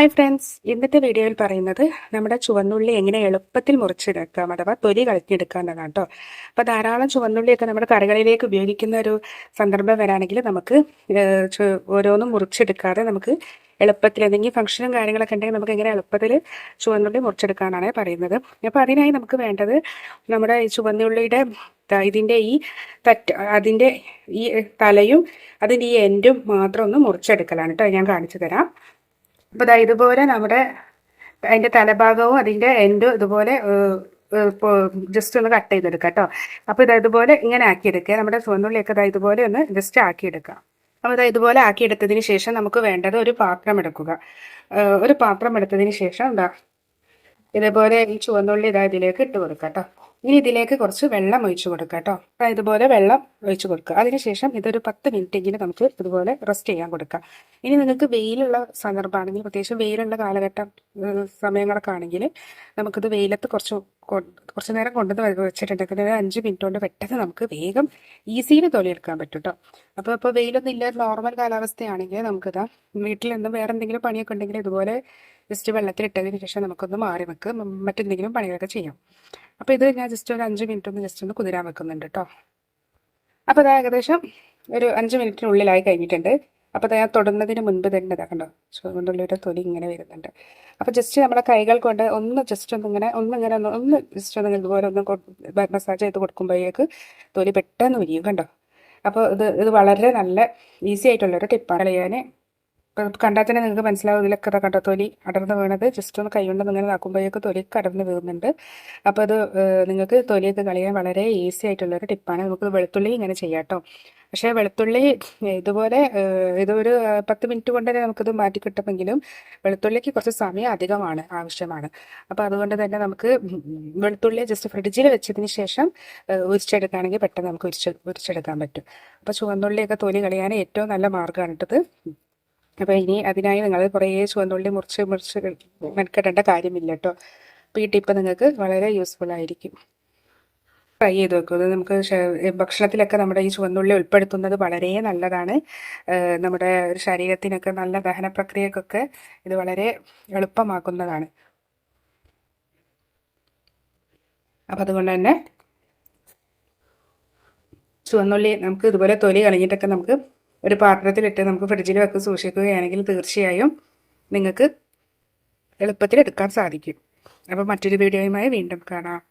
Hi friends ഇന്നത്തെ വീഡിയോയിൽ പറയുന്നത് നമ്മുടെ ചുവന്നുള്ളി എങ്ങനെ എളുപ്പത്തിൽ മുറിച്ചെടുക്കാം അഥവാ തൊലി കളഞ്ഞെടുക്കാം എന്നതാണ് കേട്ടോ അപ്പോൾ ധാരാളം ചുവന്നുള്ളിയൊക്കെ നമ്മുടെ കറികളിലേക്ക് ഉപയോഗിക്കുന്ന ഒരു സന്ദർഭം വരാണെങ്കിൽ നമുക്ക് ഓരോന്നും മുറിച്ചെടുക്കാതെ നമുക്ക് എളുപ്പത്തിൽ എന്തെങ്കിലും ഫംഗ്ഷനും കാര്യങ്ങളൊക്കെ ഉണ്ടെങ്കിൽ നമുക്ക് എങ്ങനെ എളുപ്പത്തിൽ ചുവന്നുള്ളി മുറിച്ചെടുക്കാനാണ് പറയുന്നത്. അപ്പോൾ അതിനായി നമുക്ക് വേണ്ടത് നമ്മുടെ ഈ ചുവന്നുള്ളിയുടെ ഇതിന്റെ ഈ തറ്റ് അതിന്റെ ഈ തലയും അതിന്റെ ഈ എൻഡും മാത്രം ഒന്ന് മുറിച്ചെടുക്കലാണ് കേട്ടോ ഞാൻ കാണിച്ചു തരാം. അപ്പോൾ ദാ ഇതുപോലെ നമ്മുടെ അതിന്റെ തലഭാഗവും അതിന്റെ എൻഡും ഇതുപോലെ ജസ്റ്റ് ഒന്ന് കട്ട് ചെയ്തെടുക്കുക കേട്ടോ. അപ്പോൾ ഇത് ഇതുപോലെ ഇങ്ങനെ ആക്കിയെടുക്കുക. നമ്മുടെ ചുവന്നുള്ളിയൊക്കെ ഇതാ ഇതുപോലെ ഒന്ന് ജസ്റ്റ് ആക്കിയെടുക്കുക അപ്പോൾ ഇതാ ഇതുപോലെ ആക്കിയെടുത്തതിന് ശേഷം നമുക്ക് വേണ്ടത് ഒരു പാത്രം എടുക്കുക. ഒരു പാത്രം എടുത്തതിന് ശേഷം എന്താ ഇതേപോലെ ഈ ചുവന്നുള്ളി ഇതാ ഇതിലേക്ക് ഇട്ട് കൊടുക്കുക കേട്ടോ. ഇനി ഇതിലേക്ക് കുറച്ച് വെള്ളം ഒഴിച്ചു കൊടുക്കുക കേട്ടോ. ഇതുപോലെ വെള്ളം ഒഴിച്ചു കൊടുക്കുക. അതിനുശേഷം ഇതൊരു പത്ത് മിനിറ്റ് എങ്കിലും നമുക്ക് ഇതുപോലെ റെസ്റ്റ് ചെയ്യാൻ കൊടുക്കാം ഇനി നിങ്ങൾക്ക് വെയിലുള്ള സന്ദർഭമാണെങ്കിൽ പ്രത്യേകിച്ച് വെയിലുള്ള കാലഘട്ടം സമയങ്ങളൊക്കെ ആണെങ്കിൽ നമുക്കിത് വെയിലത്ത് കുറച്ച് കുറച്ച് നേരം കൊണ്ടുവന്ന് വെച്ചിട്ടുണ്ടെങ്കിൽ ഒരു അഞ്ച് മിനിറ്റ് കൊണ്ട് പെട്ടെന്ന് നമുക്ക് വേഗം ഈസിയിൽ തൊലിയെടുക്കാൻ പറ്റും കേട്ടോ. അപ്പോൾ ഇപ്പോൾ വെയിലൊന്നും ഇല്ല നോർമൽ കാലാവസ്ഥയാണെങ്കിൽ നമുക്കിതാ വീട്ടിൽ നിന്നും വേറെ എന്തെങ്കിലും പണിയൊക്കെ ഉണ്ടെങ്കിൽ ഇതുപോലെ ജസ്റ്റ് വെള്ളത്തിലിട്ടതിന് ശേഷം നമുക്കൊന്ന് മാറി വെക്ക്. മറ്റെന്തെങ്കിലും പണികളൊക്കെ ചെയ്യാം. അപ്പോൾ ഇത് ഞാൻ ജസ്റ്റ് ഒരു അഞ്ച് മിനിറ്റ് ഒന്ന് ജസ്റ്റ് ഒന്ന് കുതിരാൻ വെക്കുന്നുണ്ട് കേട്ടോ അപ്പോൾ അത് ഏകദേശം ഒരു അഞ്ച് മിനിറ്റിനുള്ളിലായി കഴിഞ്ഞിട്ടുണ്ട്. അപ്പോൾ ഞാൻ തൊടുന്നതിന് മുൻപ് തന്നെ ഇതാക്കണ്ടോ കണ്ടോ? ചുവന്നുള്ളിയുടെ തൊലി ഇങ്ങനെ വരുന്നുണ്ട്. അപ്പോൾ ജസ്റ്റ് നമ്മുടെ കൈകൾ കൊണ്ട് ഒന്ന് ജസ്റ്റ് ഒന്ന് ഇങ്ങനെ ഒന്ന് ഇങ്ങനെ ഒന്ന് ഒന്ന് ജസ്റ്റ് ഒന്ന് ഇതുപോലെ ഒന്ന് മസാജ് ചെയ്ത് കൊടുക്കുമ്പോഴേക്ക് തൊലി പെട്ടെന്ന് വിരിയും കണ്ടോ? അപ്പോൾ ഇത് ഇത് വളരെ നല്ല ഈസി ആയിട്ടുള്ളൊരു ടിപ്പാണ് കളയാൻ കണ്ടാൽ തന്നെ നിങ്ങൾക്ക് മനസ്സിലാവും ഇതിലൊക്കെ കണ്ട തൊലി അടർന്ന് വീണത്. ജസ്റ്റ് ഒന്ന് കൈ കൊണ്ട് ഇങ്ങനെ നാക്കുമ്പോഴേക്ക് തൊലി അടർന്ന് വീഴുന്നുണ്ട്. അപ്പോൾ അത് നിങ്ങൾക്ക് തൊലിയൊക്കെ കളയാൻ വളരെ ഈസി ആയിട്ടുള്ളൊരു ടിപ്പാണ് നമുക്ക് വെളുത്തുള്ളി ഇങ്ങനെ ചെയ്യാം കേട്ടോ പക്ഷേ വെളുത്തുള്ളി ഇതുപോലെ ഇതൊരു പത്ത് മിനിറ്റ് കൊണ്ട് തന്നെ നമുക്കിത് മാറ്റി കിട്ടുമെങ്കിലും വെളുത്തുള്ളിക്ക് കുറച്ച് സമയം അധികമാണ് ആവശ്യമാണ്. അപ്പോൾ അതുകൊണ്ട് തന്നെ നമുക്ക് വെളുത്തുള്ളി ജസ്റ്റ് ഫ്രിഡ്ജിൽ വെച്ചതിന് ശേഷം ഉരിച്ചെടുക്കുകയാണെങ്കിൽ പെട്ടെന്ന് നമുക്ക് ഉരിച്ച് ഉരിച്ചെടുക്കാൻ പറ്റും. അപ്പോൾ ചുവന്നുള്ളിയൊക്കെ തൊലി കളയാൻ ഏറ്റവും നല്ല മാർഗമാണ് ഇട്ടത് അപ്പോൾ ഇനി അതിനായി നിങ്ങൾ കുറേ ചുവന്നുള്ളി മുറിച്ച് മുറിച്ച് മെനക്കെടേണ്ട കാര്യമില്ല കേട്ടോ അപ്പോൾ ഈ ടിപ്പ് നിങ്ങൾക്ക് വളരെ യൂസ്ഫുൾ ആയിരിക്കും. ട്രൈ ചെയ്ത് വെക്കും ഇത് നമുക്ക് ഭക്ഷണത്തിലൊക്കെ നമ്മുടെ ഈ ചുവന്നുള്ളി ഉൾപ്പെടുത്തുന്നത് വളരെ നല്ലതാണ്. നമ്മുടെ ഒരു ശരീരത്തിനൊക്കെ നല്ല ദഹന പ്രക്രിയക്കൊക്കെ ഇത് വളരെ എളുപ്പമാക്കുന്നതാണ്. അപ്പം അതുകൊണ്ട് തന്നെ ചുവന്നുള്ളി നമുക്ക് ഇതുപോലെ തൊലി കളഞ്ഞിട്ടൊക്കെ നമുക്ക് ഒരു പാത്രത്തിലിട്ട് നമുക്ക് ഫ്രിഡ്ജിൽ വെക്ക് സൂക്ഷിക്കുകയാണെങ്കിൽ തീർച്ചയായും നിങ്ങൾക്ക് എളുപ്പത്തിൽ എടുക്കാൻ സാധിക്കും. അപ്പോൾ മറ്റൊരു വീഡിയോയുമായി വീണ്ടും കാണാം.